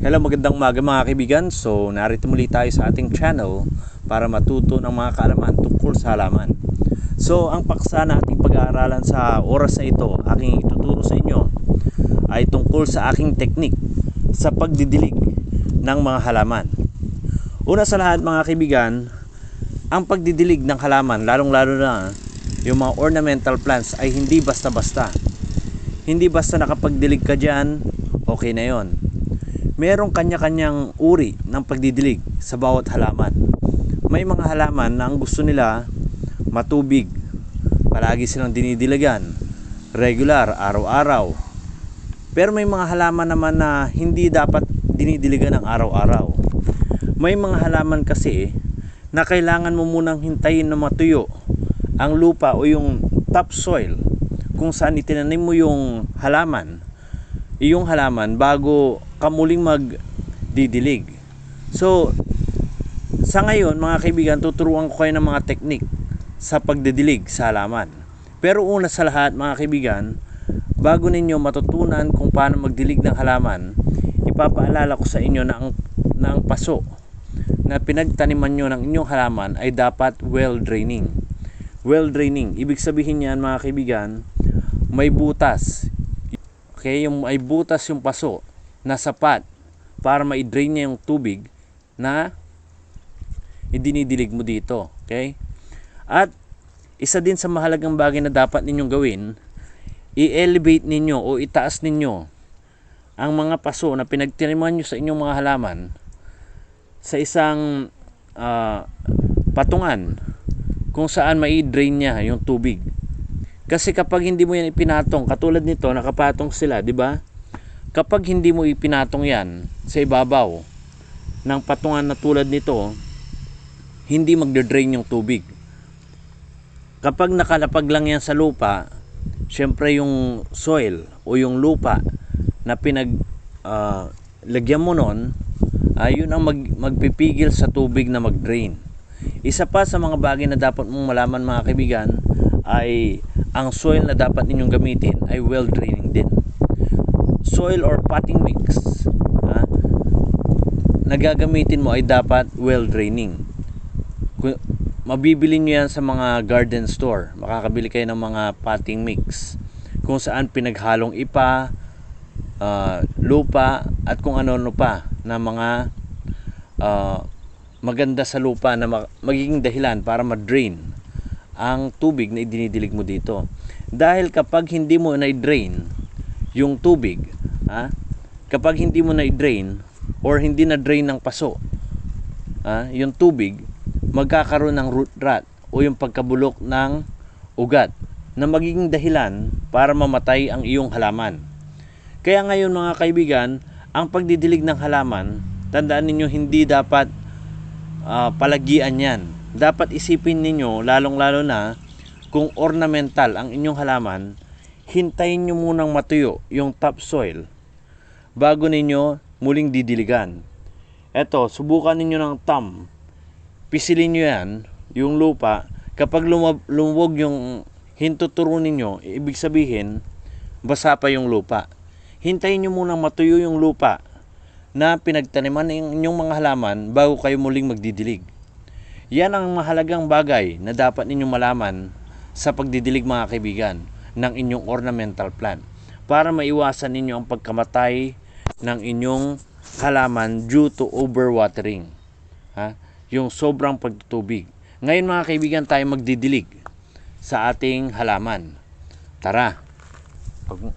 Hello, magandang umaga mga kaibigan. So, narito muli tayo sa ating channel para matuto ng mga kaalaman tungkol sa halaman. So, ang paksa na ating pag-aaralan sa oras na ito, aking ituturo sa inyo ay tungkol sa aking teknik sa pagdidilig ng mga halaman. Una sa lahat mga kaibigan, ang pagdidilig ng halaman, lalong-lalo na yung mga ornamental plants ay hindi basta-basta. Hindi basta nakapagdilig ka dyan, okay na yon merong kanya-kanyang uri ng pagdidilig sa bawat halaman. May mga halaman na ang gusto nila matubig. Palagi silang dinidiligan. Regular, araw-araw. Pero may mga halaman naman na hindi dapat dinidiligan ng araw-araw. May mga halaman kasi na kailangan mo munang hintayin na matuyo ang lupa o yung topsoil kung saan itinanim mo yung halaman iyong halaman bago ka muling magdidilig. So, sa ngayon mga kaibigan, tuturuan ko kayo ng mga teknik sa pagdidilig sa halaman. Pero una sa lahat mga kaibigan, bago ninyo matutunan kung paano magdilig ng halaman, ipapaalala ko sa inyo na ang, na ang paso na pinagtaniman nyo ng inyong halaman ay dapat well draining. Well draining, ibig sabihin yan mga kaibigan, may butas, Okay, yung ay butas yung paso na sapat para ma-drain niya yung tubig na idinidilig mo dito. Okay? At isa din sa mahalagang bagay na dapat ninyong gawin, i-elevate ninyo o itaas ninyo ang mga paso na pinagtiniman nyo sa inyong mga halaman sa isang uh, patungan kung saan mai-drain niya yung tubig. Kasi kapag hindi mo yan ipinatong, katulad nito, nakapatong sila, di ba? Kapag hindi mo ipinatong yan sa ibabaw ng patungan na tulad nito, hindi magde-drain yung tubig. Kapag nakalapag lang yan sa lupa, syempre yung soil o yung lupa na pinag uh, lagyan mo nun, ayun uh, ang mag, magpipigil sa tubig na mag-drain. Isa pa sa mga bagay na dapat mong malaman mga kaibigan ay ang soil na dapat ninyong gamitin ay well draining din. Soil or potting mix ha, na gagamitin mo ay dapat well draining. Mabibili nyo yan sa mga garden store. Makakabili kayo ng mga potting mix kung saan pinaghalong ipa, uh, lupa at kung ano-ano pa na mga uh, maganda sa lupa na magiging dahilan para ma-drain ang tubig na idinidilig mo dito. Dahil kapag hindi mo na-drain yung tubig, ha, kapag hindi mo na-drain or hindi na-drain ng paso, ha, yung tubig, magkakaroon ng root rot o yung pagkabulok ng ugat na magiging dahilan para mamatay ang iyong halaman. Kaya ngayon mga kaibigan, ang pagdidilig ng halaman, tandaan ninyo hindi dapat uh, palagian yan dapat isipin ninyo lalong-lalo na kung ornamental ang inyong halaman, hintayin nyo munang matuyo yung topsoil bago ninyo muling didiligan. Eto, subukan ninyo ng thumb. Pisilin nyo yan, yung lupa. Kapag lumwag yung hintuturo ninyo, ibig sabihin, basa pa yung lupa. Hintayin nyo munang matuyo yung lupa na pinagtaniman ng inyong mga halaman bago kayo muling magdidilig. Yan ang mahalagang bagay na dapat ninyong malaman sa pagdidilig mga kaibigan ng inyong ornamental plant para maiwasan ninyo ang pagkamatay ng inyong halaman due to overwatering. Ha? Yung sobrang pagtutubig. Ngayon mga kaibigan tayo magdidilig sa ating halaman. Tara. Pag